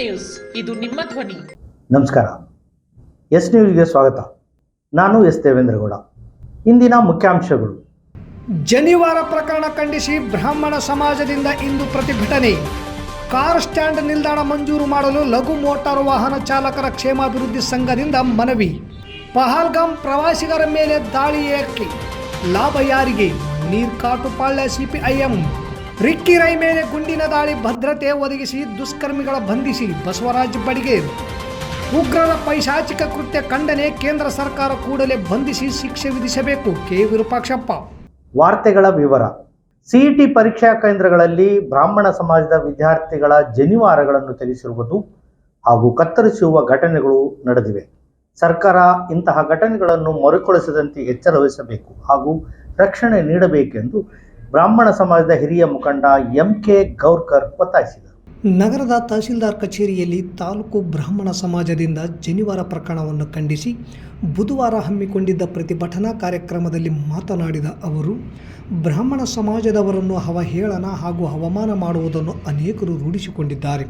News. ಇದು ನಿಮ್ಮ ಧ್ವನಿ. ನಮಸ್ಕಾರ. ಎಸ್ ನ್ಯೂಸ್ಗೆ ಸ್ವಾಗತ. ನಾನು ಎಸ್ ದೇವೇಂದ್ರಗೌಡ ಇಂದಿನ ಮುಖ್ಯಾಂಶಗಳು. ಜನಿವಾರ ಪ್ರಕರಣ ಖಂಡಿಸಿ ಬ್ರಾಹ್ಮಣ ಸಮಾಜದಿಂದ ಇಂದು ಪ್ರತಿಭಟನೆ. ಕಾರ್ ಸ್ಟ್ಯಾಂಡ್ ನಿಲ್ದಾಣ ಮಂಜೂರು ಮಾಡಲು ಲಘು ಮೋಟಾರು ವಾಹನ ಚಾಲಕರ ಕ್ಷೇಮಾಭಿವೃದ್ಧಿ ಸಂಘದಿಂದ ಮನವಿ. ಪಹಲ್ಗಾಮ್ ಪ್ರವಾಸಿಗರ ಮೇಲೆ ದಾಳಿ ಏಕೆ ಲಾಭ ಯಾರಿಗೆ? ನೀರ್ಕಾಟುಪಾಳ್ಯ ಸಿಪಿಐಎಂ. ರಿಕ್ಕಿ ರೈ ಮೇಲೆ ಗುಂಡಿನ ದಾಳಿ, ಭದ್ರತೆ ಒದಗಿಸಿ, ದುಷ್ಕರ್ಮಿಗಳ ಬಂಧಿಸಿ, ಬಸವರಾಜ್ ಬಡಿಗೆ. ಉಗ್ರರ ಪೈಶಾಚಿಕ ಕೃತ್ಯ ಖಂಡನೆ ಕೇಂದ್ರ ಸರ್ಕಾರ ಕೂಡಲೇ ಬಂಧಿಸಿ ಶಿಕ್ಷೆ ವಿಧಿಸಬೇಕು. ಕೆ. ವಿರೂಪಾಕ್ಷಪ್ಪ. ವಾರ್ತೆಗಳ ವಿವರ. ಸಿಇಟಿ ಪರೀಕ್ಷಾ ಕೇಂದ್ರಗಳಲ್ಲಿ ಬ್ರಾಹ್ಮಣ ಸಮಾಜದ ವಿದ್ಯಾರ್ಥಿಗಳ ಜನಿವಾರಗಳನ್ನು ತೆಗೆಸಿರುವುದು ಹಾಗೂ ಕತ್ತರಿಸುವ ಘಟನೆಗಳು ನಡೆದಿವೆ. ಸರ್ಕಾರ ಇಂತಹ ಘಟನೆಗಳನ್ನು ಮರುಕಳಿಸದಂತೆ ಎಚ್ಚರ ವಹಿಸಬೇಕು ಹಾಗೂ ರಕ್ಷಣೆ ನೀಡಬೇಕೆಂದು ಬ್ರಾಹ್ಮಣ ಸಮಾಜದ ಹಿರಿಯ ಮುಖಂಡ ಎಂ ಕೆ ಗೌರ್ಕರ್ ಒತ್ತಾಯಿಸಿದರು. ನಗರದ ತಹಸೀಲ್ದಾರ್ ಕಚೇರಿಯಲ್ಲಿ ತಾಲೂಕು ಬ್ರಾಹ್ಮಣ ಸಮಾಜದಿಂದ ಜನಿವಾರ ಪ್ರಕರಣವನ್ನು ಖಂಡಿಸಿ ಬುಧವಾರ ಹಮ್ಮಿಕೊಂಡಿದ್ದ ಪ್ರತಿಭಟನಾ ಕಾರ್ಯಕ್ರಮದಲ್ಲಿ ಮಾತನಾಡಿದ ಅವರು ಬ್ರಾಹ್ಮಣ ಸಮಾಜದವರನ್ನು ಅವಹೇಳನ ಹಾಗೂ ಅವಮಾನ ಮಾಡುವುದನ್ನು ಅನೇಕರು ರೂಢಿಸಿಕೊಂಡಿದ್ದಾರೆ.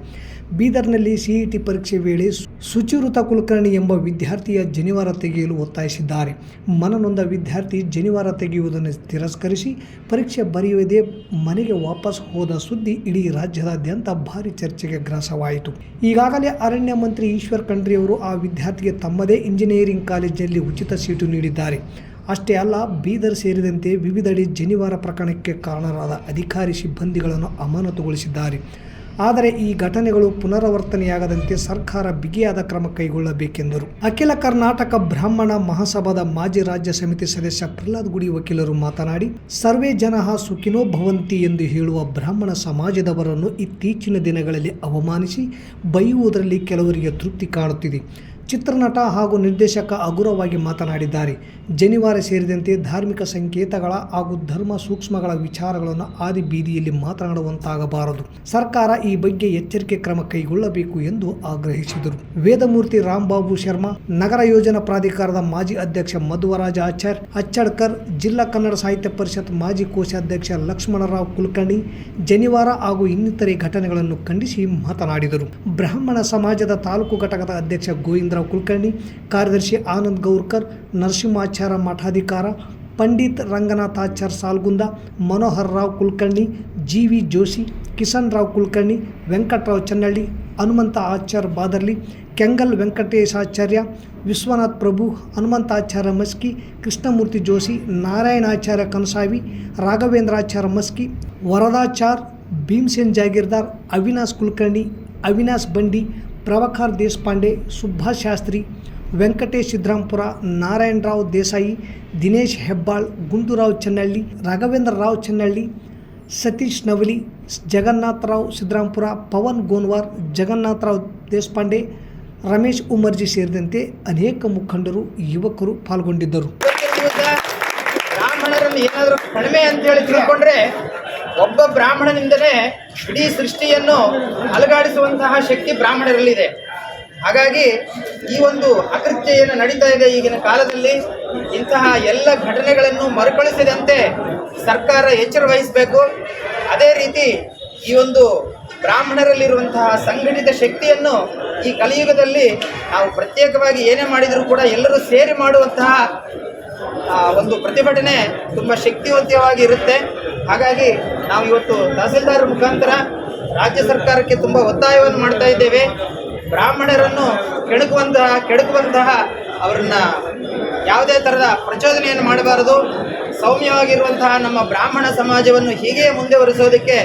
ಬೀದರ್ನಲ್ಲಿ ಸಿಇಟಿ ಪರೀಕ್ಷೆ ವೇಳೆ ಸುಚಿರುತ ಕುಲಕರ್ಣಿ ಎಂಬ ವಿದ್ಯಾರ್ಥಿಯ ಜನಿವಾರ ತೆಗೆಯಲು ಒತ್ತಾಯಿಸಿದ್ದಾರೆ. ಮನನೊಂದ ವಿದ್ಯಾರ್ಥಿ ಜನಿವಾರ ತೆಗೆಯುವುದನ್ನು ತಿರಸ್ಕರಿಸಿ ಪರೀಕ್ಷೆ ಬರೆಯುವುದೇ ಮನೆಗೆ ವಾಪಸ್ ಹೋದ ಸುದ್ದಿ ಇಡೀ ರಾಜ್ಯದಾದ್ಯಂತ ಭಾರಿ ಚರ್ಚೆಗೆ ಗ್ರಾಸವಾಯಿತು. ಈಗಾಗಲೇ ಅರಣ್ಯ ಮಂತ್ರಿ ಈಶ್ವರ್ ಖಂಡ್ರೆಯವರು ಆ ವಿದ್ಯಾರ್ಥಿಗೆ ತಮ್ಮದೇ ಇಂಜಿನಿಯರಿಂಗ್ ಕಾಲೇಜಿನಲ್ಲಿ ಉಚಿತ ಸೀಟು ನೀಡಿದ್ದಾರೆ. ಅಷ್ಟೇ ಅಲ್ಲ, ಬೀದರ್ ಸೇರಿದಂತೆ ವಿವಿಧೆಡೆ ಜನಿವಾರ ಪ್ರಕರಣಕ್ಕೆ ಕಾರಣರಾದ ಅಧಿಕಾರಿ ಸಿಬ್ಬಂದಿಗಳನ್ನು ಅಮಾನತುಗೊಳಿಸಿದ್ದಾರೆ. ಆದರೆ ಈ ಘಟನೆಗಳು ಪುನರಾವರ್ತನೆಯಾಗದಂತೆ ಸರ್ಕಾರ ಬಿಗಿಯಾದ ಕ್ರಮ ಕೈಗೊಳ್ಳಬೇಕೆಂದರು. ಅಖಿಲ ಕರ್ನಾಟಕ ಬ್ರಾಹ್ಮಣ ಮಹಾಸಭಾದ ಮಾಜಿ ರಾಜ್ಯ ಸಮಿತಿ ಸದಸ್ಯ ಪ್ರಹ್ಲಾದ್ ಗುಡಿ ವಕೀಲರು ಮಾತನಾಡಿ, ಸರ್ವೇ ಜನ ಸುಖಿನೋ ಭವಂತಿ ಎಂದು ಹೇಳುವ ಬ್ರಾಹ್ಮಣ ಸಮಾಜದವರನ್ನು ಇತ್ತೀಚಿನ ದಿನಗಳಲ್ಲಿ ಅವಮಾನಿಸಿ ಬೈಯುವುದರಲ್ಲಿ ಕೆಲವರಿಗೆ ತೃಪ್ತಿ ಕಾಣುತ್ತಿದೆ. ಚಿತ್ರನಟ ಹಾಗೂ ನಿರ್ದೇಶಕ ಹಗುರವಾಗಿ ಮಾತನಾಡಿದ್ದಾರೆ. ಜನಿವಾರ ಸೇರಿದಂತೆ ಧಾರ್ಮಿಕ ಸಂಕೇತಗಳ ಹಾಗೂ ಧರ್ಮ ಸೂಕ್ಷ್ಮಗಳ ವಿಚಾರಗಳನ್ನು ಆದಿ ಬೀದಿಯಲ್ಲಿ ಮಾತನಾಡುವಂತಾಗಬಾರದು. ಸರ್ಕಾರ ಈ ಬಗ್ಗೆ ಎಚ್ಚರಿಕೆ ಕ್ರಮ ಕೈಗೊಳ್ಳಬೇಕು ಎಂದು ಆಗ್ರಹಿಸಿದರು. ವೇದಮೂರ್ತಿ ರಾಮ್ಬಾಬು ಶರ್ಮಾ, ನಗರ ಯೋಜನಾ ಪ್ರಾಧಿಕಾರದ ಮಾಜಿ ಅಧ್ಯಕ್ಷ ಮಧುವರಾಜ ಆಚಾರ್, ಅಚ್ಚಡ್ಕರ್, ಜಿಲ್ಲಾ ಕನ್ನಡ ಸಾಹಿತ್ಯ ಪರಿಷತ್ ಮಾಜಿ ಕೋಶಾಧ್ಯಕ್ಷ ಲಕ್ಷ್ಮಣರಾವ್ ಕುಲಕರ್ಣಿ, ಜನಿವಾರ ಹಾಗೂ ಇನ್ನಿತರೆ ಘಟನೆಗಳನ್ನು ಖಂಡಿಸಿ ಮಾತನಾಡಿದರು. ಬ್ರಾಹ್ಮಣ ಸಮಾಜದ ತಾಲೂಕು ಘಟಕದ ಅಧ್ಯಕ್ಷ ಗೋವಿಂದರಾವ್ ಕುಲಕರ್ಣಿ, ಕಾರ್ಯದರ್ಶಿ ಆನಂದ್ ಗೌರ್ಕರ್ ನರಸಿಂಹಾಚಾರ ಮಠಾಧಿಕಾರ, ಪಂಡಿತ್ ರಂಗನಾಥಾಚಾರ್ ಸಾಲ್ಗುಂದ, ಮನೋಹರ್ ರಾವ್ ಕುಲಕರ್ಣಿ ಜಿ ವಿ ಜೋಶಿ ಕಿಸನ್ ರಾವ್ ಕುಲಕರ್ಣಿ, ವೆಂಕಟರಾವ್ ಚನ್ನಳ್ಳಿ, ಹನುಮಂತ ಆಚಾರ್ ಬಾದರ್ಲಿ, ಕೆಂಗಲ್ ವೆಂಕಟೇಶಾಚಾರ್ಯ, ವಿಶ್ವನಾಥ್ ಪ್ರಭು, ಹನುಮಂತಾಚಾರ್ಯ ಮಸ್ಕಿ, ಕೃಷ್ಣಮೂರ್ತಿ ಜೋಶಿ, ನಾರಾಯಣಾಚಾರ್ಯ ಕನಸಾವಿ, ರಾಘವೇಂದ್ರಾಚಾರ್ಯ ಮಸ್ಕಿ ವರದಾಚಾರ್ ಭೀಮ್ಸೇನ್ ಜಾಗೀರ್ದಾರ್, ಅವಿನಾಶ್ ಕುಲಕರ್ಣಿ, ಅವಿನಾಶ್ ಬಂಡಿ ಪ್ರಭಾಕರ್ ದೇಶಪಾಂಡೆ ಸುಭಾಷ್ ಶಾಸ್ತ್ರಿ ವೆಂಕಟೇಶ್ ಸಿದ್ರಾಂಪುರ ನಾರಾಯಣರಾವ್ ದೇಸಾಯಿ ದಿನೇಶ್ ಹೆಬ್ಬಾಳ್ ಗುಂಡೂರಾವ್ ಚೆನ್ನಳ್ಳಿ ರಾಘವೇಂದ್ರ ರಾವ್ ಚೆನ್ನಳ್ಳಿ ಸತೀಶ್ ನವಲಿ ಜಗನ್ನಾಥರಾವ್ ಸಿದ್ರಾಂಪುರ ಪವನ್ ಗೋನ್ವಾರ್ ಜಗನ್ನಾಥರಾವ್ ದೇಶಪಾಂಡೆ ರಮೇಶ್ ಉಮರ್ಜಿ ಸೇರಿದಂತೆ ಅನೇಕ ಮುಖಂಡರು ಯುವಕರು ಪಾಲ್ಗೊಂಡಿದ್ದರು ಇವತ್ತ ಬ್ರಾಹ್ಮಣರನ್ನು ಏನಾದರೂ ಕಡಿಮೆ ಅಂತ ಹೇಳಿ ತಿಳ್ಕೊಂಡ್ರೆ ಒಬ್ಬ ಬ್ರಾಹ್ಮಣನಿಂದಲೇ ಇಡೀ ಸೃಷ್ಟಿಯನ್ನು ಅಲುಗಾಡಿಸುವಂತಹ ಶಕ್ತಿ ಬ್ರಾಹ್ಮಣರಲ್ಲಿದೆ. ಹಾಗಾಗಿ ಈ ಒಂದು ಅಕೃತ್ಯ ಏನು ನಡೀತಾ ಇದೆ ಈಗಿನ ಕಾಲದಲ್ಲಿ. ಇಂತಹ ಎಲ್ಲ ಘಟನೆಗಳನ್ನು ಮರುಕಳಿಸಿದಂತೆ ಸರ್ಕಾರ ಎಚ್ಚರ ವಹಿಸಬೇಕು. ಅದೇ ರೀತಿ ಈ ಒಂದು ಬ್ರಾಹ್ಮಣರಲ್ಲಿರುವಂತಹ ಸಂಘಟಿತ ಶಕ್ತಿಯನ್ನು ಈ ಕಲಿಯುಗದಲ್ಲಿ ನಾವು ಪ್ರತ್ಯೇಕವಾಗಿ ಏನೇ ಮಾಡಿದರೂ ಕೂಡ ಎಲ್ಲರೂ ಸೇರಿ ಮಾಡುವಂತಹ ಒಂದು ಪ್ರತಿಭಟನೆ ತುಂಬ ಶಕ್ತಿವಂತವಾಗಿ ಇರುತ್ತೆ. ಹಾಗಾಗಿ ನಾವು ಇವತ್ತು ತಹಸೀಲ್ದಾರ್ ಮುಖಾಂತರ ರಾಜ್ಯ ಸರ್ಕಾರಕ್ಕೆ ತುಂಬ ಒತ್ತಾಯವನ್ನು ಮಾಡ್ತಾ ಇದ್ದೇವೆ. ಬ್ರಾಹ್ಮಣರನ್ನು ಕೆಣಕುವಂತಹ ಕೆಡಕುವಂತಹ ಅವರನ್ನ ಯಾವುದೇ ಥರದ ಪ್ರಚೋದನೆಯನ್ನು ಮಾಡಬಾರದು. ಸೌಮ್ಯವಾಗಿರುವಂತಹ ನಮ್ಮ ಬ್ರಾಹ್ಮಣ ಸಮಾಜವನ್ನು ಹೀಗೆ ಮುಂದುವರಿಸೋದಕ್ಕೆ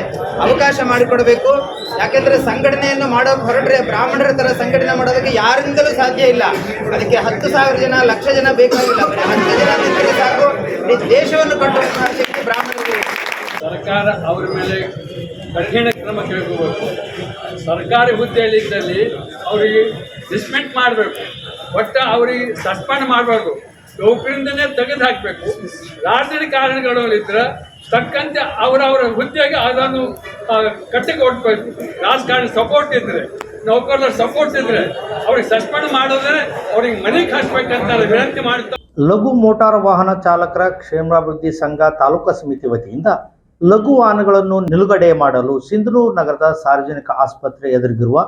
ಅವಕಾಶ ಮಾಡಿಕೊಡಬೇಕು. ಯಾಕೆಂದರೆ ಸಂಘಟನೆಯನ್ನು ಮಾಡೋಕೆ ಹೊರಟ್ರೆ ಬ್ರಾಹ್ಮಣರ ಥರ ಸಂಘಟನೆ ಮಾಡೋದಕ್ಕೆ ಯಾರಿಂದಲೂ ಸಾಧ್ಯ ಇಲ್ಲ. ಅದಕ್ಕೆ ಹತ್ತು ಸಾವಿರ ಜನ, ಲಕ್ಷ ಜನ ಬೇಕಾಗಿಲ್ಲ. ಹತ್ತು ಜನ ಸಾಕು. ಈ ದೇಶವನ್ನು ಕಟ್ಟುವಂತಹ ಶಕ್ತಿ ಬ್ರಾಹ್ಮಣ. ಸರ್ಕಾರ ಅವರ ಮೇಲೆ ಕಠಿಣ ಕ್ರಮ ಕೈಗೊಳ್ಳಬೇಕು ಸರ್ಕಾರಿ ಹುದ್ದೆಯಲ್ಲಿದ್ದಲ್ಲಿ ಅವರಿಗೆ ಡಿಸ್ಮೆಂಟ್ ಮಾಡಬೇಕು. ಒಟ್ಟು ಅವರಿಗೆ ಸಸ್ಪೆಂಡ್ ಮಾಡಬೇಕು ನೌಕರಿಂದನೇ ತೆಗೆದು ಹಾಕಬೇಕು. ಕಾರಣಗಳಿದ್ರೆ ತಕ್ಕಂತೆ ಅವರವರ ಹುದ್ದೆಗೆ ಅದನ್ನು ಕಟ್ಟಿಕೊಡ್ಬೇಕು ರಾಜಕಾರಣ ಸಪೋರ್ಟ್ ಇದ್ದರೆ ನೌಕರರ ಸಪೋರ್ಟ್ ಇದ್ದರೆ ಅವ್ರಿಗೆ ಸಸ್ಪೆಂಡ್ ಮಾಡೋದ್ರೆ ಅವ್ರಿಗೆ ಮನೆಗೆ ಹಾಕ್ಬೇಕಂತ ವಿನಂತಿ ಮಾಡ್ತಾರೆ ಲಘು ಮೋಟಾರ್ ವಾಹನ ಚಾಲಕರ ಕ್ಷೇಮಾಭಿವೃದ್ಧಿ ಸಂಘ ತಾಲೂಕಾ ಸಮಿತಿ ವತಿಯಿಂದ ಲಘು ವಾಹನಗಳನ್ನು ನಿಲುಗಡೆ ಮಾಡಲು ಸಿಂಧನೂರು ನಗರದ ಸಾರ್ವಜನಿಕ ಆಸ್ಪತ್ರೆ ಎದುರಿಗಿರುವ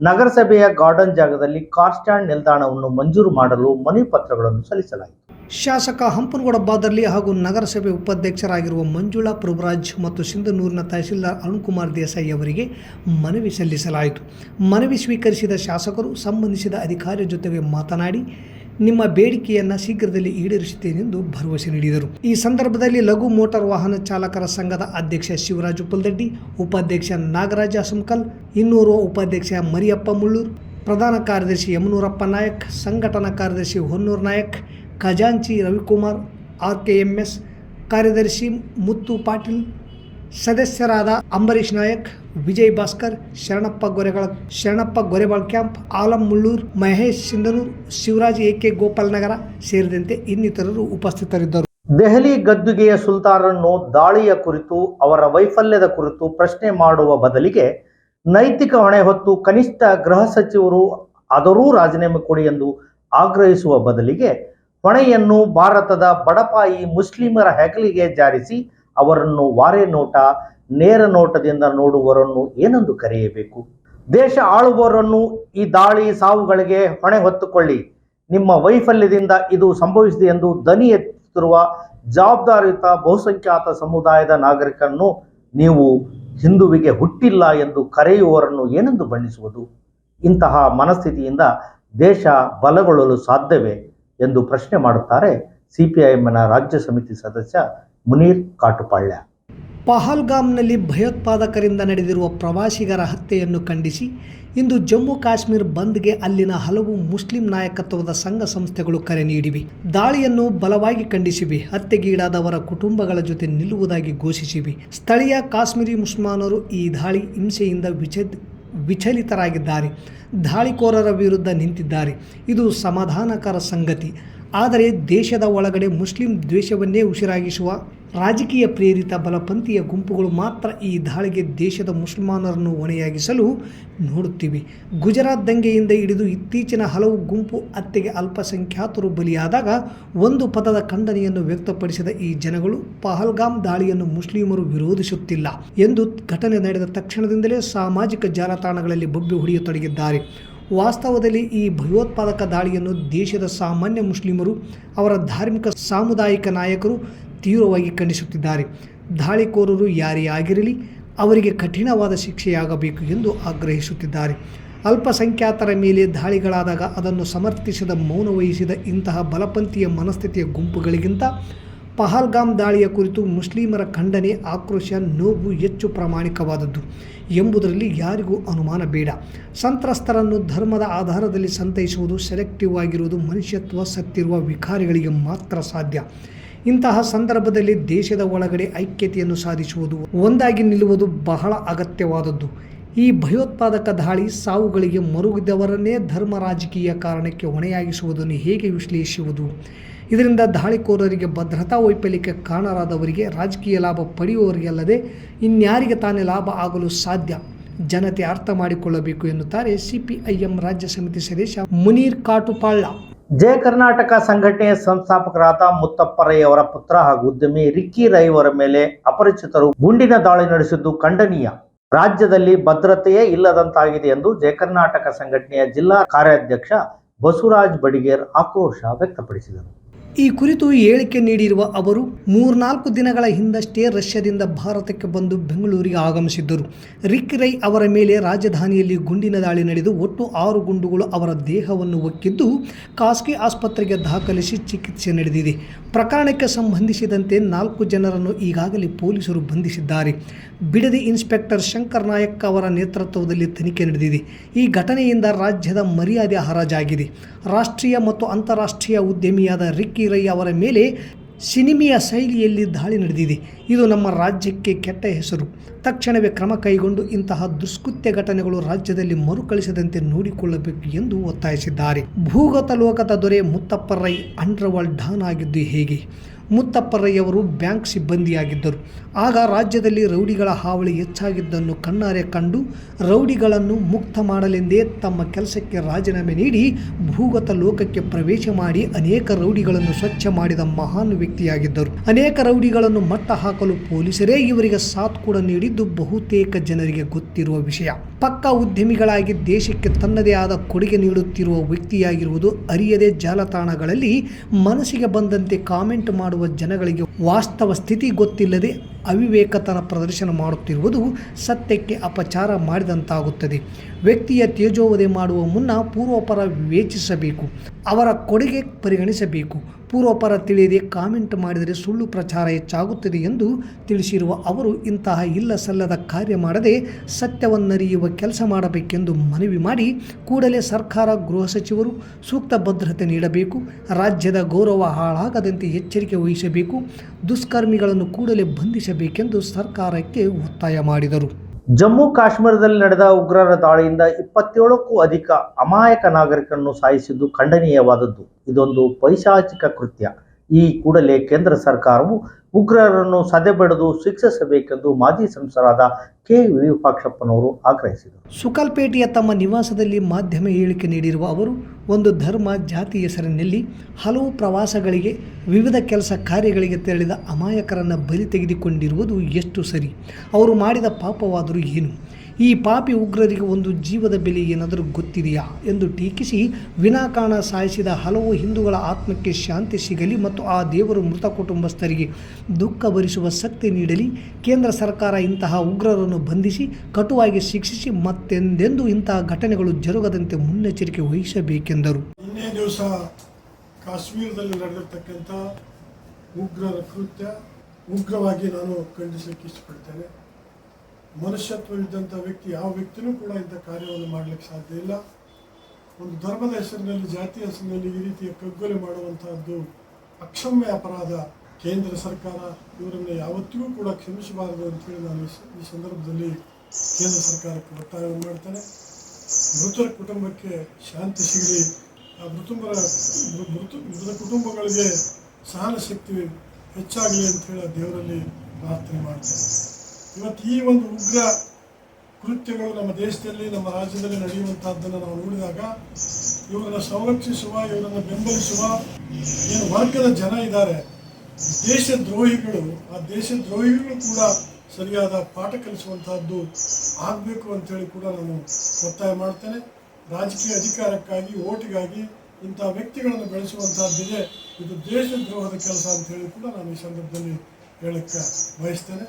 ನಗರಸಭೆಯ ಗಾರ್ಡನ್ ಜಾಗದಲ್ಲಿ ಕಾರ್ ಸ್ಟ್ಯಾಂಡ್ ನಿಲ್ದಾಣವನ್ನು ಮಂಜೂರು ಮಾಡಲು ಮನವಿ ಪತ್ರಗಳನ್ನು ಸಲ್ಲಿಸಲಾಯಿತು. ಶಾಸಕ ಹಂಪನಗೌಡ ಬಾದರ್ಲಿ ಹಾಗೂ ನಗರಸಭೆ ಉಪಾಧ್ಯಕ್ಷರಾಗಿರುವ ಮಂಜುಳಾ ಪ್ರಭುರಾಜ್ ಮತ್ತು ಸಿಂಧನೂರಿನ ತಹಸೀಲ್ದಾರ್ ಅರುಣ್ಕುಮಾರ್ ದೇಸಾಯಿ ಅವರಿಗೆ ಮನವಿ ಸಲ್ಲಿಸಲಾಯಿತು. ಮನವಿ ಸ್ವೀಕರಿಸಿದ ಶಾಸಕರು ಸಂಬಂಧಿಸಿದ ಅಧಿಕಾರಿಯ ಜೊತೆಗೆ ಮಾತನಾಡಿ ನಿಮ್ಮ ಬೇಡಿಕೆಯನ್ನು ಶೀಘ್ರದಲ್ಲಿ ಈಡೇರಿಸುತ್ತೇನೆಂದು ಭರವಸೆ ನೀಡಿದರು. ಈ ಸಂದರ್ಭದಲ್ಲಿ ಲಘು ಮೋಟಾರ್ ವಾಹನ ಚಾಲಕರ ಸಂಘದ ಅಧ್ಯಕ್ಷ ಶಿವರಾಜು ಪುಲ್ದಡ್ಡಿ ಉಪಾಧ್ಯಕ್ಷ ನಾಗರಾಜ ಸುಮ್ಕಲ್ ಇನ್ನೂರು ಉಪಾಧ್ಯಕ್ಷ ಮರಿಯಪ್ಪ ಮುಳ್ಳೂರ್, ಪ್ರಧಾನ ಕಾರ್ಯದರ್ಶಿ ಯಮನೂರಪ್ಪ ನಾಯಕ್, ಸಂಘಟನಾ ಕಾರ್ಯದರ್ಶಿ ಹೊನ್ನೂರ್ ನಾಯಕ್, ಖಜಾಂಚಿ Ravikumar R K M S ಕಾರ್ಯದರ್ಶಿ ಮುತ್ತು ಪಾಟೀಲ್ ಸದಸ್ಯರಾದ ಅಂಬರೀಶ್ ನಾಯಕ್, ವಿಜಯ್ ಭಾಸ್ಕರ್, ಶರಣಪ್ಪ ಗೊರೆಗಳ, ಶರಣಪ್ಪ ಗೊರೆಬಾಳ್ ಕ್ಯಾಂಪ್, ಆಲಂ ಮುಳ್ಳೂರ್, ಮಹೇಶ್ ಸಿಂಧನೂರ್, ಶಿವರಾಜ್ ಎಕೆ ಗೋಪಾಲ್ ನಗರ ಸೇರಿದಂತೆ ಇನ್ನಿತರರು ಉಪಸ್ಥಿತರಿದ್ದರು. ದೆಹಲಿ ಗದ್ದುಗೆಯ ಸುಲ್ತಾನರನ್ನು ದಾಳಿಯ ಕುರಿತು, ಅವರ ವೈಫಲ್ಯದ ಕುರಿತು ಪ್ರಶ್ನೆ ಮಾಡುವ ಬದಲಿಗೆ ನೈತಿಕ ಹೊಣೆ ಹೊತ್ತು ಕನಿಷ್ಠ ಗೃಹ ಸಚಿವರು ಆದರೂ ರಾಜೀನಾಮೆ ಕೊಡಿ ಎಂದು ಆಗ್ರಹಿಸುವ ಬದಲಿಗೆ ಹೊಣೆಯನ್ನು ಭಾರತದ ಬಡಪಾಯಿ ಮುಸ್ಲಿಮರ ಹೆಗಲಿಗೆ ಜಾರಿಸಿ ಅವರನ್ನು ವಾರೆ ನೋಟ, ನೇರ ನೋಟದಿಂದ ನೋಡುವವರನ್ನು ಏನೆಂದು ಕರೆಯಬೇಕು? ದೇಶ ಆಳುವವರನ್ನು ಈ ದಾಳಿ ಸಾವುಗಳಿಗೆ ಹೊಣೆ ಹೊತ್ತುಕೊಳ್ಳಿ. ನಿಮ್ಮ ವೈಫಲ್ಯದಿಂದ ಇದು ಸಂಭವಿಸಿದೆ ಎಂದು ದನಿ ಎತ್ತುತ್ತಿರುವ ಜವಾಬ್ದಾರಿಯುತ ಬಹುಸಂಖ್ಯಾತ ಸಮುದಾಯದ ನಾಗರಿಕರನ್ನು ನೀವು ಹಿಂದುವಿಗೆ ಹುಟ್ಟಿಲ್ಲ ಎಂದು ಕರೆಯುವವರನ್ನು ಏನೆಂದು ಬಣ್ಣಿಸುವುದು? ಇಂತಹ ಮನಸ್ಥಿತಿಯಿಂದ ದೇಶ ಬಲಗೊಳ್ಳಲು ಸಾಧ್ಯವೇ ಎಂದು ಪ್ರಶ್ನೆ ಮಾಡುತ್ತಾರೆ ಸಿಪಿಐಎಂನ ರಾಜ್ಯ ಸಮಿತಿ ಸದಸ್ಯ ಮುನೀರ್ ಕಾಟುಪಾಳ್ಯ. ಪಹಲ್ಗಾಮ್ನಲ್ಲಿ ಭಯೋತ್ಪಾದಕರಿಂದ ನಡೆದಿರುವ ಪ್ರವಾಸಿಗರ ಹತ್ಯೆಯನ್ನು ಖಂಡಿಸಿ ಇಂದು ಜಮ್ಮು ಕಾಶ್ಮೀರ್ ಬಂದ್ಗೆ ಅಲ್ಲಿನ ಹಲವು ಮುಸ್ಲಿಂ ನಾಯಕತ್ವದ ಸಂಘ ಸಂಸ್ಥೆಗಳು ಕರೆ ನೀಡಿವೆ. ದಾಳಿಯನ್ನು ಬಲವಾಗಿ ಖಂಡಿಸಿವೆ. ಹತ್ಯೆಗೀಡಾದವರ ಕುಟುಂಬಗಳ ಜೊತೆ ನಿಲ್ಲುವುದಾಗಿ ಘೋಷಿಸಿವೆ. ಸ್ಥಳೀಯ ಕಾಶ್ಮೀರಿ ಮುಸ್ಲ್ಮಾನರು ಈ ದಾಳಿ ಹಿಂಸೆಯಿಂದ ವಿಚ ವಿಚಲಿತರಾಗಿದ್ದಾರೆ. ದಾಳಿಕೋರರ ವಿರುದ್ಧ ನಿಂತಿದ್ದಾರೆ. ಇದು ಸಮಾಧಾನಕರ ಸಂಗತಿ. ಆದರೆ ದೇಶದ ಒಳಗಡೆ ಮುಸ್ಲಿಂ ದ್ವೇಷವನ್ನೇ ಉಸಿರಾಗಿಸುವ ರಾಜಕೀಯ ಪ್ರೇರಿತ ಬಲಪಂಥೀಯ ಗುಂಪುಗಳು ಮಾತ್ರ ಈ ದಾಳಿಗೆ ದೇಶದ ಮುಸಲ್ಮಾನರನ್ನು ಹೊಣೆಯಾಗಿಸಲು ನೋಡುತ್ತಿವೆ. ಗುಜರಾತ್ ದಂಗೆಯಿಂದ ಹಿಡಿದು ಇತ್ತೀಚಿನ ಹಲವು ಗುಂಪು ಹತ್ಯೆಗೆ ಅಲ್ಪಸಂಖ್ಯಾತರು ಬಲಿಯಾದಾಗ ಒಂದು ಪದದ ಖಂಡನೆಯನ್ನು ವ್ಯಕ್ತಪಡಿಸಿದ ಈ ಜನಗಳು ಪಹಲ್ಗಾಮ್ ದಾಳಿಯನ್ನು ಮುಸ್ಲಿಮರು ವಿರೋಧಿಸುತ್ತಿಲ್ಲ ಎಂದು ಘಟನೆ ನಡೆದ ತಕ್ಷಣದಿಂದಲೇ ಸಾಮಾಜಿಕ ಜಾಲತಾಣಗಳಲ್ಲಿ ಬೊಬ್ಬೆ ಹೊಡೆಯತೊಡಗಿದ್ದಾರೆ. ವಾಸ್ತವದಲ್ಲಿ ಈ ಭಯೋತ್ಪಾದಕ ದಾಳಿಯನ್ನು ದೇಶದ ಸಾಮಾನ್ಯ ಮುಸ್ಲಿಮರು, ಅವರ ಧಾರ್ಮಿಕ ಸಾಮುದಾಯಿಕ ನಾಯಕರು ತೀವ್ರವಾಗಿ ಖಂಡಿಸುತ್ತಿದ್ದಾರೆ. ದಾಳಿಕೋರರು ಯಾರೇ ಆಗಿರಲಿ, ಅವರಿಗೆ ಕಠಿಣವಾದ ಶಿಕ್ಷೆಯಾಗಬೇಕು ಎಂದು ಆಗ್ರಹಿಸುತ್ತಿದ್ದಾರೆ. ಅಲ್ಪಸಂಖ್ಯಾತರ ಮೇಲೆ ದಾಳಿಗಳಾದಾಗ ಅದನ್ನು ಸಮರ್ಥಿಸಿದ, ಮೌನ ವಹಿಸಿದ ಇಂತಹ ಬಲಪಂಥೀಯ ಮನಸ್ಥಿತಿಯ ಗುಂಪುಗಳಿಗಿಂತ ಪಹಲ್ಗಾಮ್ ದಾಳಿಯ ಕುರಿತು ಮುಸ್ಲಿಮರ ಖಂಡನೆ, ಆಕ್ರೋಶ, ನೋವು ಹೆಚ್ಚು ಪ್ರಾಮಾಣಿಕವಾದದ್ದು ಎಂಬುದರಲ್ಲಿ ಯಾರಿಗೂ ಅನುಮಾನ ಬೇಡ. ಸಂತ್ರಸ್ತರನ್ನು ಧರ್ಮದ ಆಧಾರದಲ್ಲಿ ಸಂತೈಸುವುದು ಸೆಲೆಕ್ಟಿವ್ ಆಗಿರುವುದು ಮನುಷ್ಯತ್ವ ಸತ್ತಿರುವ ವಿಕಾರಿಗಳಿಗೆ ಮಾತ್ರ ಸಾಧ್ಯ. ಇಂತಹ ಸಂದರ್ಭದಲ್ಲಿ ದೇಶದ ಒಳಗಡೆ ಐಕ್ಯತೆಯನ್ನು ಸಾಧಿಸುವುದು, ಒಂದಾಗಿ ನಿಲ್ಲುವುದು ಬಹಳ ಅಗತ್ಯವಾದದ್ದು. ಈ ಭಯೋತ್ಪಾದಕ ದಾಳಿ ಸಾವುಗಳಿಗೆ ಮರುಗಿದವರನ್ನೇ ಧರ್ಮ ರಾಜಕೀಯ ಕಾರಣಕ್ಕೆ ಹೊಣೆಯಾಗಿಸುವುದನ್ನು ಹೇಗೆ ವಿಶ್ಲೇಷಿಸುವುದು? ಇದರಿಂದ ದಾಳಿಕೋರರಿಗೆ ಭದ್ರತಾ ವೈಫಲ್ಯಕ್ಕೆ ಕಾರಣರಾದವರಿಗೆ ರಾಜಕೀಯ ಲಾಭ ಪಡೆಯುವವರಿಗೆ ಅಲ್ಲದೆ ಇನ್ಯಾರಿಗೆ ತಾನೇ ಲಾಭ ಆಗಲು ಸಾಧ್ಯ? ಜನತೆ ಅರ್ಥ ಮಾಡಿಕೊಳ್ಳಬೇಕು ಎನ್ನುತ್ತಾರೆ ಸಿಪಿಐಎಂ ರಾಜ್ಯ ಸಮಿತಿ ಸದಸ್ಯ ಮುನೀರ್ ಕಾಟುಪಾಳ್ಳ ಜಯ ಕರ್ನಾಟಕ ಸಂಘಟನೆಯ ಸಂಸ್ಥಾಪಕರಾದ ಮುತ್ತಪ್ಪ ರೈ ಅವರ ಪುತ್ರ ಹಾಗೂ ಉದ್ಯಮಿ ರಿಕ್ಕಿ ರೈ ಅವರ ಮೇಲೆ ಅಪರಿಚಿತರು ಗುಂಡಿನ ದಾಳಿ ನಡೆಸಿದ್ದು ಖಂಡನೀಯ. ರಾಜ್ಯದಲ್ಲಿ ಭದ್ರತೆಯೇ ಇಲ್ಲದಂತಾಗಿದೆ ಎಂದು ಜಯ ಕರ್ನಾಟಕ ಸಂಘಟನೆಯ ಜಿಲ್ಲಾ ಕಾರ್ಯಾಧ್ಯಕ್ಷ ಬಸವರಾಜ್ ಬಡಿಗೇರ್ ಆಕ್ರೋಶ ವ್ಯಕ್ತಪಡಿಸಿದರು. ಈ ಕುರಿತು ಹೇಳಿಕೆ ನೀಡಿರುವ ಅವರು, ಮೂರ್ನಾಲ್ಕು ದಿನಗಳ ಹಿಂದಷ್ಟೇ ರಷ್ಯಾದಿಂದ ಭಾರತಕ್ಕೆ ಬಂದು ಬೆಂಗಳೂರಿಗೆ ಆಗಮಿಸಿದ್ದರು. ರಿಕ್ ರೈ ಅವರ ಮೇಲೆ ರಾಜಧಾನಿಯಲ್ಲಿ ಗುಂಡಿನ ದಾಳಿ ನಡೆದು ಒಟ್ಟು ಆರು ಗುಂಡುಗಳು ಅವರ ದೇಹವನ್ನು ಒಕ್ಕಿದ್ದು ಖಾಸಗಿ ಆಸ್ಪತ್ರೆಗೆ ದಾಖಲಿಸಿ ಚಿಕಿತ್ಸೆ ನಡೆದಿದೆ. ಪ್ರಕರಣಕ್ಕೆ ಸಂಬಂಧಿಸಿದಂತೆ ನಾಲ್ಕು ಜನರನ್ನು ಈಗಾಗಲೇ ಪೊಲೀಸರು ಬಂಧಿಸಿದ್ದಾರೆ. ಬಿಡದಿ ಇನ್ಸ್ಪೆಕ್ಟರ್ ಶಂಕರ್ ನಾಯಕ್ ಅವರ ನೇತೃತ್ವದಲ್ಲಿ ತನಿಖೆ ನಡೆದಿದೆ. ಈ ಘಟನೆಯಿಂದ ರಾಜ್ಯದ ಮರ್ಯಾದೆ ಹರಾಜಾಗಿದೆ. ರಾಷ್ಟ್ರೀಯ ಮತ್ತು ಅಂತಾರಾಷ್ಟ್ರೀಯ ಉದ್ಯಮಿಯಾದ ರಿಕ್ಕಿ ರೈ ಅವರ ಮೇಲೆ ಸಿನಿಮೆಯ ಶೈಲಿಯಲ್ಲಿ ದಾಳಿ ನಡೆದಿದೆ. ಇದು ನಮ್ಮ ರಾಜ್ಯಕ್ಕೆ ಕೆಟ್ಟ ಹೆಸರು. ತಕ್ಷಣವೇ ಕ್ರಮ ಕೈಗೊಂಡು ಇಂತಹ ದುಷ್ಕೃತ್ಯ ಘಟನೆಗಳು ರಾಜ್ಯದಲ್ಲಿ ಮರುಕಳಿಸದಂತೆ ನೋಡಿಕೊಳ್ಳಬೇಕು ಎಂದು ಒತ್ತಾಯಿಸಿದ್ದಾರೆ. ಭೂಗತ ಲೋಕದ ದೊರೆ ಮುತ್ತಪ್ಪ ರೈ ಅಂಡರ್ವರ್ಲ್ಡ್ ಡಾನ್ ಆಗಿದ್ದು ಹೇಗೆ? ಮುತ್ತಪ್ಪ ರೈ ಅವರು ಬ್ಯಾಂಕ್ ಸಿಬ್ಬಂದಿಯಾಗಿದ್ದರು. ಆಗ ರಾಜ್ಯದಲ್ಲಿ ರೌಡಿಗಳ ಹಾವಳಿ ಹೆಚ್ಚಾಗಿದ್ದನ್ನು ಕಣ್ಣಾರೆ ಕಂಡು ರೌಡಿಗಳನ್ನು ಮುಕ್ತ ಮಾಡಲೆಂದೇ ತಮ್ಮ ಕೆಲಸಕ್ಕೆ ರಾಜೀನಾಮೆ ನೀಡಿ ಭೂಗತ ಲೋಕಕ್ಕೆ ಪ್ರವೇಶ ಮಾಡಿ ಅನೇಕ ರೌಡಿಗಳನ್ನು ಸ್ವಚ್ಛ ಮಾಡಿದ ಮಹಾನ್ ವ್ಯಕ್ತಿಯಾಗಿದ್ದರು. ಅನೇಕ ರೌಡಿಗಳನ್ನು ಮಟ್ಟ ಹಾಕಲು ಪೊಲೀಸರೇ ಇವರಿಗೆ ಸಾಥ್ ಕೂಡ ನೀಡಿದ್ದು ಬಹುತೇಕ ಜನರಿಗೆ ಗೊತ್ತಿರುವ ವಿಷಯ. ಪಕ್ಕ ಉದ್ಯಮಿಗಳಾಗಿ ದೇಶಕ್ಕೆ ತನ್ನದೇ ಆದ ಕೊಡುಗೆ ನೀಡುತ್ತಿರುವ ವ್ಯಕ್ತಿಯಾಗಿರುವುದು ಅರಿಯದೆ ಜಾಲತಾಣಗಳಲ್ಲಿ ಮನಸ್ಸಿಗೆ ಬಂದಂತೆ ಕಾಮೆಂಟ್ ಮಾಡುವ ಜನಗಳಿಗೆ ವಾಸ್ತವ ಸ್ಥಿತಿ ಗೊತ್ತಿಲ್ಲದೆ ಅವಿವೇಕತನ ಪ್ರದರ್ಶನ ಮಾಡುತ್ತಿರುವುದು ಸತ್ಯಕ್ಕೆ ಅಪಚಾರ ಮಾಡಿದಂತಾಗುತ್ತದೆ. ವ್ಯಕ್ತಿಯ ತೇಜೋವಧೆ ಮಾಡುವ ಮುನ್ನ ಪೂರ್ವಪರ ವಿವೇಚಿಸಬೇಕು, ಅವರ ಕೊಡುಗೆ ಪರಿಗಣಿಸಬೇಕು ಪೂರ್ವಪರ ತಿಳಿಯದೆ ಕಾಮೆಂಟ್ ಮಾಡಿದರೆ ಸುಳ್ಳು ಪ್ರಚಾರ ಹೆಚ್ಚಾಗುತ್ತದೆ ಎಂದು ತಿಳಿಸಿರುವ ಅವರು, ಇಂತಹ ಇಲ್ಲ ಸಲ್ಲದ ಕಾರ್ಯ ಮಾಡದೆ ಸತ್ಯವನ್ನರಿಯುವ ಕೆಲಸ ಮಾಡಬೇಕೆಂದು ಮನವಿ ಮಾಡಿ ಕೂಡಲೇ ಸರ್ಕಾರ, ಗೃಹ ಸಚಿವರು ಸೂಕ್ತ ಭದ್ರತೆ ನೀಡಬೇಕು, ರಾಜ್ಯದ ಗೌರವ ಹಾಳಾಗದಂತೆ ಎಚ್ಚರಿಕೆ ವಹಿಸಬೇಕು, ದುಷ್ಕರ್ಮಿಗಳನ್ನು ಕೂಡಲೇ ಬಂಧಿಸಬೇಕೆಂದು ಸರ್ಕಾರಕ್ಕೆ ಒತ್ತಾಯ ಮಾಡಿದರು. ಜಮ್ಮು ಕಾಶ್ಮೀರದಲ್ಲಿ ನಡೆದ ಉಗ್ರರ ದಾಳಿಯಿಂದ ಇಪ್ಪತ್ತೇಳಕ್ಕೂ ಅಧಿಕ ಅಮಾಯಕ ನಾಗರಿಕರನ್ನು ಸಾಯಿಸಿದ್ದು ಖಂಡನೀಯವಾದದ್ದು. ಇದೊಂದು ಪೈಶಾಚಿಕ ಕೃತ್ಯ. ಈ ಕೂಡಲೇ ಕೇಂದ್ರ ಸರ್ಕಾರವು ಉಗ್ರರನ್ನು ಸದೆಬಡೆದು ಶಿಕ್ಷಿಸಬೇಕೆಂದು ಮಾಜಿ ಸಂಸದರಾದ ಕೆ ವಿರೂಪಾಕ್ಷಪ್ಪನವರು ಆಗ್ರಹಿಸಿದರು. ಸುಕಲ್ಪೇಟೆಯ ತಮ್ಮ ನಿವಾಸದಲ್ಲಿ ಮಾಧ್ಯಮ ಹೇಳಿಕೆ ನೀಡಿರುವ ಅವರು, ಒಂದು ಧರ್ಮ ಜಾತಿ ಹೆಸರಿನಲ್ಲಿ ಹಲವು ಪ್ರವಾಸಗಳಿಗೆ, ವಿವಿಧ ಕೆಲಸ ಕಾರ್ಯಗಳಿಗೆ ತೆರಳಿದ ಅಮಾಯಕರನ್ನು ಬಲಿ ತೆಗೆದುಕೊಂಡಿರುವುದು ಎಷ್ಟು ಸರಿ? ಅವರು ಮಾಡಿದ ಪಾಪವಾದರೂ ಏನು? ಈ ಪಾಪಿ ಉಗ್ರರಿಗೆ ಒಂದು ಜೀವದ ಬೆಲೆ ಏನಾದರೂ ಗೊತ್ತಿದೆಯಾ? ಎಂದು ಟೀಕಿಸಿ ವಿನಾಕಾರಣ ಸಾಯಿಸಿದ ಹಲವು ಹಿಂದೂಗಳ ಆತ್ಮಕ್ಕೆ ಶಾಂತಿ ಸಿಗಲಿ ಮತ್ತು ಆ ದೇವರು ಮೃತ ಕುಟುಂಬಸ್ಥರಿಗೆ ದುಃಖ ಭರಿಸುವ ಶಕ್ತಿ ನೀಡಲಿ. ಕೇಂದ್ರ ಸರ್ಕಾರ ಇಂತಹ ಉಗ್ರರನ್ನು ಬಂಧಿಸಿ, ಕಟುವಾಗಿ ಶಿಕ್ಷಿಸಿ ಮತ್ತೆಂದೆಂದೂ ಇಂತಹ ಘಟನೆಗಳು ಜರುಗದಂತೆ ಮುನ್ನೆಚ್ಚರಿಕೆ ವಹಿಸಬೇಕೆಂದರು. ನಿನ್ನೆ ಕಾಶ್ಮೀರದಲ್ಲಿ ನಡೆದಿರ್ತಕ್ಕಂಥ ಉಗ್ರರ ಕೃತ್ಯ ಉಗ್ರವಾಗಿ ನಾನು ಖಂಡಿಸಲಿಕ್ಕೆ ಇಷ್ಟಪಡ್ತೇನೆ. ಮನುಷ್ಯತ್ವವಿದ್ದಂಥ ವ್ಯಕ್ತಿ ಯಾವ ವ್ಯಕ್ತಿನೂ ಕೂಡ ಇಂಥ ಕಾರ್ಯವನ್ನು ಮಾಡಲಿಕ್ಕೆ ಸಾಧ್ಯ ಇಲ್ಲ. ಒಂದು ಧರ್ಮದ ಹೆಸರಿನಲ್ಲಿ ಜಾತಿಯ ಹೆಸರಿನಲ್ಲಿ ಈ ರೀತಿಯ ಕಗ್ಗೊಲೆ ಮಾಡುವಂತಹದ್ದು ಅಕ್ಷಮ್ಯ ಅಪರಾಧ. ಕೇಂದ್ರ ಸರ್ಕಾರ ಇವರನ್ನು ಯಾವತ್ತಿಗೂ ಕೂಡ ಕ್ಷಮಿಸಬಾರದು ಅಂತೇಳಿ ನಾನು ಈ ಸಂದರ್ಭದಲ್ಲಿ ಕೇಂದ್ರ ಸರ್ಕಾರಕ್ಕೆ ಒತ್ತಾಯ ಮಾಡ್ತೇನೆ. ಮೃತರ ಕುಟುಂಬಕ್ಕೆ ಶಾಂತಿ ಸಿಗಲಿ. ಆ ಮೃತುಂಬರ ಮೃತು ಮೃತ ಕುಟುಂಬಗಳಿಗೆ ಸಹನ ಶಕ್ತಿ ಹೆಚ್ಚಾಗಲಿ ಅಂತ ಹೇಳಿ ದೇವರಲ್ಲಿ ಪ್ರಾರ್ಥನೆ ಮಾಡ್ತೇನೆ. ಇವತ್ತು ಈ ಒಂದು ಉಗ್ರ ಕೃತ್ಯಗಳು ನಮ್ಮ ದೇಶದಲ್ಲಿ, ನಮ್ಮ ರಾಜ್ಯದಲ್ಲಿ ನಡೆಯುವಂತಹದ್ದನ್ನು ನಾವು ನೋಡಿದಾಗ ಇವರನ್ನು ಸಂರಕ್ಷಿಸುವ, ಇವರನ್ನು ಬೆಂಬಲಿಸುವ ಏನು ವರ್ಗದ ಜನ ಇದ್ದಾರೆ. ದೇಶದ್ರೋಹಿಗಳು, ಆ ದೇಶದ್ರೋಹಿಗಳು ಕೂಡ ಸರಿಯಾದ ಪಾಠ ಕಲಿಸುವಂತಹದ್ದು ಆಗಬೇಕು ಅಂತೇಳಿ ಕೂಡ ನಾನು ಒತ್ತಾಯ ಮಾಡ್ತೇನೆ. ರಾಜಕೀಯ ಅಧಿಕಾರಕ್ಕಾಗಿ, ಓಟಿಗಾಗಿ ಇಂತಹ ವ್ಯಕ್ತಿಗಳನ್ನು ಬೆಳೆಸುವಂತಹದ್ದಿದೆ. ಇದು ದೇಶದ್ರೋಹದ ಕೆಲಸ ಅಂತ ಹೇಳಿ ಕೂಡ ನಾನು ಈ ಸಂದರ್ಭದಲ್ಲಿ ಹೇಳಕ್ಕೆ ಬಯಸ್ತೇನೆ.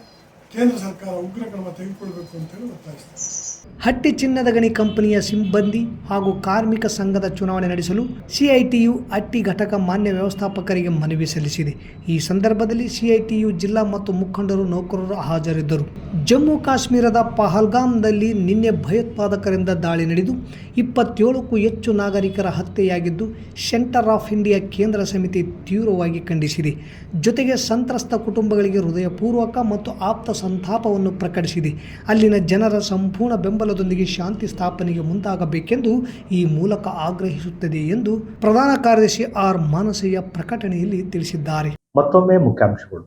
ಕೇಂದ್ರ ಸರ್ಕಾರ ಉಗ್ರ ಕ್ರಮ ತೆಗೆದುಕೊಳ್ಬೇಕು ಅಂತೇಳಿ ಒತ್ತಾಯಿಸ್ತೇನೆ ಹಟ್ಟಿ ಚಿನ್ನದ ಗಣಿ ಕಂಪನಿಯ ಸಿಬ್ಬಂದಿ ಹಾಗೂ ಕಾರ್ಮಿಕ ಸಂಘದ ಚುನಾವಣೆ ನಡೆಸಲು ಸಿಐಟಿಯು ಹಟ್ಟಿ ಘಟಕ ಮಾನ್ಯ ವ್ಯವಸ್ಥಾಪಕರಿಗೆ ಮನವಿ ಸಲ್ಲಿಸಿದೆ. ಈ ಸಂದರ್ಭದಲ್ಲಿ ಸಿಐಟಿಯು ಜಿಲ್ಲಾ ಮತ್ತು ಮುಖಂಡರು, ನೌಕರರು ಹಾಜರಿದ್ದರು. ಜಮ್ಮು ಕಾಶ್ಮೀರದ ಪಹಲ್ಗಾಮ್ನಲ್ಲಿ ನಿನ್ನೆ ಭಯೋತ್ಪಾದಕರಿಂದ ದಾಳಿ ನಡೆದು ಇಪ್ಪತ್ತೇಳಕ್ಕೂ ಹೆಚ್ಚು ನಾಗರಿಕರ ಹತ್ಯೆಯಾಗಿದ್ದು, ಸೆಂಟರ್ ಆಫ್ ಇಂಡಿಯಾ ಕೇಂದ್ರ ಸಮಿತಿ ತೀವ್ರವಾಗಿ ಖಂಡಿಸಿದೆ. ಜೊತೆಗೆ ಸಂತ್ರಸ್ತ ಕುಟುಂಬಗಳಿಗೆ ಹೃದಯಪೂರ್ವಕ ಮತ್ತು ಆಪ್ತ ಸಂತಾಪವನ್ನು ಪ್ರಕಟಿಸಿದೆ. ಅಲ್ಲಿನ ಜನರ ಸಂಪೂರ್ಣ ಬೆಂಬಲದೊಂದಿಗೆ ಶಾಂತಿ ಸ್ಥಾಪನೆಗೆ ಮುಂದಾಗಬೇಕೆಂದು ಈ ಮೂಲಕ ಆಗ್ರಹಿಸುತ್ತದೆ ಎಂದು ಪ್ರಧಾನ ಕಾರ್ಯದರ್ಶಿ ಆರ್ ಮಾನಸಯ್ಯ ಪ್ರಕಟಣೆಯಲ್ಲಿ ತಿಳಿಸಿದ್ದಾರೆ. ಮತ್ತೊಮ್ಮೆ ಮುಖ್ಯಾಂಶಗಳು.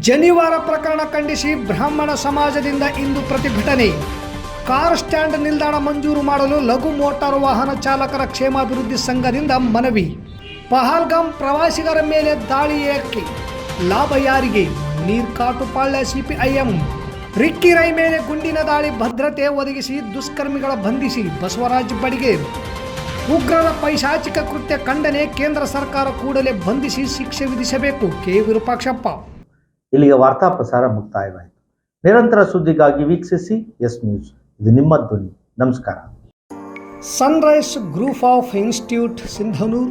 ಜನಿವಾರ ಪ್ರಕರಣ ಖಂಡಿಸಿ ಬ್ರಾಹ್ಮಣ ಸಮಾಜದಿಂದ ಇಂದು ಪ್ರತಿಭಟನೆ. ಕಾರ್ ಸ್ಟ್ಯಾಂಡ್ ನಿಲ್ದಾಣ ಮಂಜೂರು ಮಾಡಲು ಲಘು ಮೋಟಾರ್ ವಾಹನ ಚಾಲಕರ ಕ್ಷೇಮಾಭಿವೃದ್ಧಿ ಸಂಘದಿಂದ ಮನವಿ. ಪಹಲ್ಗಾಮ್ ಪ್ರವಾಸಿಗರ ಮೇಲೆ ದಾಳಿ ಏಕೆ ಲಾಭ ಯಾರಿಗೆ? ನೀರ್ ಕಾಟುಪಾಳ್ಯ ಸಿಪಿಐಎಂ. ರಿಕ್ಕಿ ರೈ ಮೇಲೆ ಗುಂಡಿನ ದಾಳಿ ಭದ್ರತೆ ಒದಗಿಸಿ ದುಷ್ಕರ್ಮಿಗಳ ಬಂಧಿಸಿ ಬಸವರಾಜ್ ಬಡಿಗೆ. ಉಗ್ರರ ಪೈಶಾಚಿಕ ಕೃತ್ಯ ಖಂಡನೆ ಕೇಂದ್ರ ಸರ್ಕಾರ ಕೂಡಲೇ ಬಂಧಿಸಿ ಶಿಕ್ಷೆ ವಿಧಿಸಬೇಕು ಕೆ ವಿರೂಪಾಕ್ಷಪ್ಪ. ಇಲ್ಲಿಗೆ ವಾರ್ತಾ ಪ್ರಸಾರ ಮುಕ್ತಾಯವಾಯಿತು. ನಿರಂತರ ಸುದ್ದಿಗಾಗಿ ವೀಕ್ಷಿಸಿ ಎಸ್ ನ್ಯೂಸ್. ಇದು ನಿಮ್ಮ ಧ್ವನಿ. ನಮಸ್ಕಾರ. Sunrise group of institute Sindhanur